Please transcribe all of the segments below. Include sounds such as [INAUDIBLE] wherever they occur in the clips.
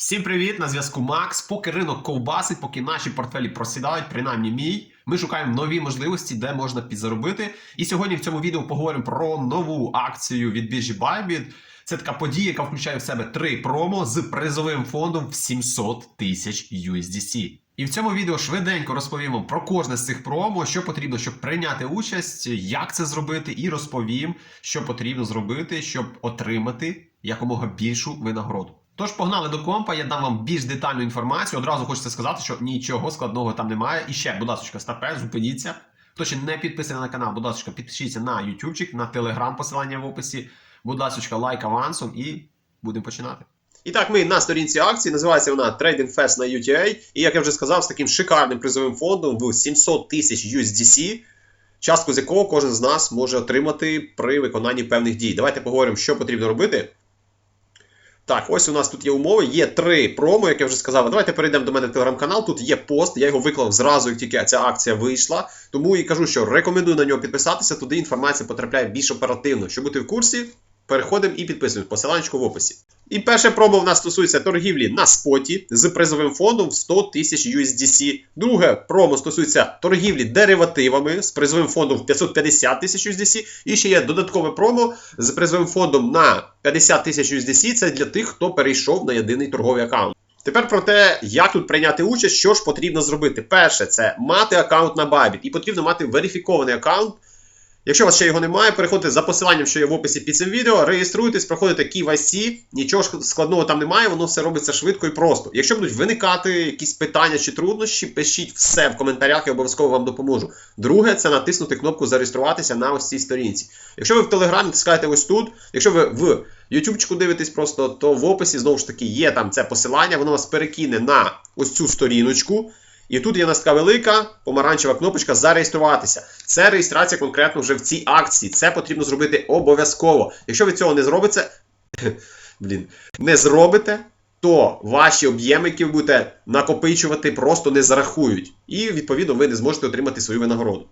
Всім привіт! На зв'язку Макс. Поки ринок ковбасить, поки наші портфелі просідають, принаймні мій. Ми шукаємо нові можливості, де можна підзаробити. І сьогодні в цьому відео поговоримо про нову акцію від біржі Bybit. Це така подія, яка включає в себе три промо з призовим фондом в 700 тисяч USDC. І в цьому відео швиденько розповімо про кожне з цих промо, що потрібно, щоб прийняти участь, як це зробити, і розповім, що потрібно зробити, щоб отримати якомога більшу винагороду. Тож погнали до компа, я дам вам більш детальну інформацію. Одразу хочеться сказати, що нічого складного там немає. І ще, будь ласка, стапе, зупиніться. Хто ще не підписаний на канал, будь ласка, підпишіться на ютубчик, на телеграм, посилання в описі. Будь ласка, лайк авансом і будемо починати. І так, ми на сторінці акції, називається вона Trading Fest на UTA. І як я вже сказав, з таким шикарним призовим фондом в 700 тисяч USDC, частку з якого кожен з нас може отримати при виконанні певних дій. Давайте поговоримо, що потрібно робити. Так, ось у нас тут є умови. Є три промо, як я вже сказав. Давайте перейдемо до мене в телеграм-канал. Тут є пост, я його виклав зразу, як тільки ця акція вийшла. Тому і кажу, що рекомендую на нього підписатися. Туди інформація потрапляє більш оперативно. Щоб бути в курсі, переходимо і підписуємось. Посиланчку в описі. І перше промо в нас стосується торгівлі на споті з призовим фондом в 100 тисяч USDC. Друге промо стосується торгівлі деривативами з призовим фондом в 550 тисяч USDC. І ще є додаткове промо з призовим фондом на 50 тисяч USDC. Це для тих, хто перейшов на єдиний торговий аккаунт. Тепер про те, як тут прийняти участь, що ж потрібно зробити. Перше, це мати аккаунт на Bybit. І потрібно мати верифікований аккаунт. Якщо у вас ще його немає, переходьте за посиланням, що є в описі під цим відео, реєструйтесь, проходите KYC, нічого складного там немає, воно все робиться швидко і просто. Якщо будуть виникати якісь питання чи труднощі, пишіть все в коментарях, я обов'язково вам допоможу. Друге, це натиснути кнопку зареєструватися на ось цій сторінці. Якщо ви в Телеграмі натискаєте ось тут, якщо ви в Ютубчику дивитесь просто, то в описі знову ж таки є там це посилання, воно вас перекине на ось цю сторіночку. І тут є нас така велика помаранчева кнопочка зареєструватися. Це реєстрація конкретно вже в цій акції. Це потрібно зробити обов'язково. Якщо ви цього не зробите, [LAUGHS] блін, не зробите, то ваші об'єми, які ви будете накопичувати, просто не зарахують. І відповідно ви не зможете отримати свою винагороду.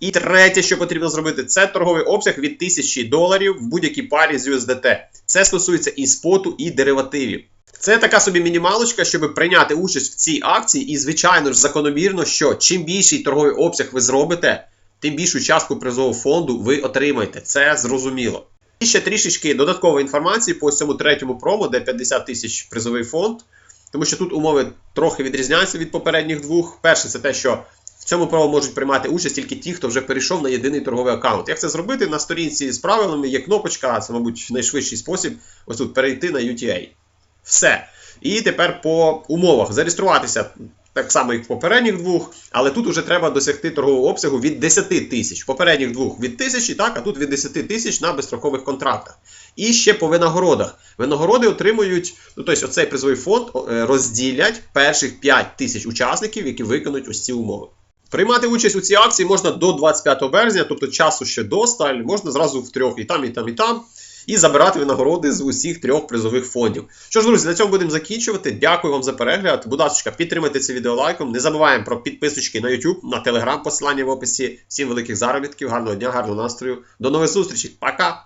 І третє, що потрібно зробити, це торговий обсяг від 1000 доларів в будь-якій парі з USDT. Це стосується і споту, і деривативів. Це така собі мінімалочка, щоб прийняти участь в цій акції, і, звичайно ж, закономірно, що чим більший торговий обсяг ви зробите, тим більшу частку призового фонду ви отримаєте. Це зрозуміло. І ще трішечки додаткової інформації по цьому третьому промо, де 50 тисяч призовий фонд. Тому що тут умови трохи відрізняються від попередніх двох. Перше, це те, що в цьому промо можуть приймати участь тільки ті, хто вже перейшов на єдиний торговий аккаунт. Як це зробити? На сторінці з правилами є кнопочка, це, мабуть, найшвидший спосіб. Ось тут перейти на UTA. Все. І тепер по умовах зареєструватися так само, як в попередніх двох, але тут вже треба досягти торгового обсягу від 10 тисяч. Попередніх двох від тисячі, так, а тут від 10 тисяч на безстрокових контрактах. І ще по винагородах. Винагороди отримують, ну тобто оцей призовий фонд е, розділять перших 5 тисяч учасників, які виконують ось ці умови. Приймати участь у цій акції можна до 25 березня, тобто часу ще досталь, можна зразу в трьох і там, і там, і там і забирати винагороди з усіх трьох призових фондів. Що ж, друзі, на цьому будемо закінчувати. Дякую вам за перегляд. Будь ласка, підтримайте це відео лайком. Не забуваємо про підписочки на YouTube, на Telegram, посилання в описі. Всім великих заробітків, гарного дня, гарного настрою. До нових зустрічей. Пока!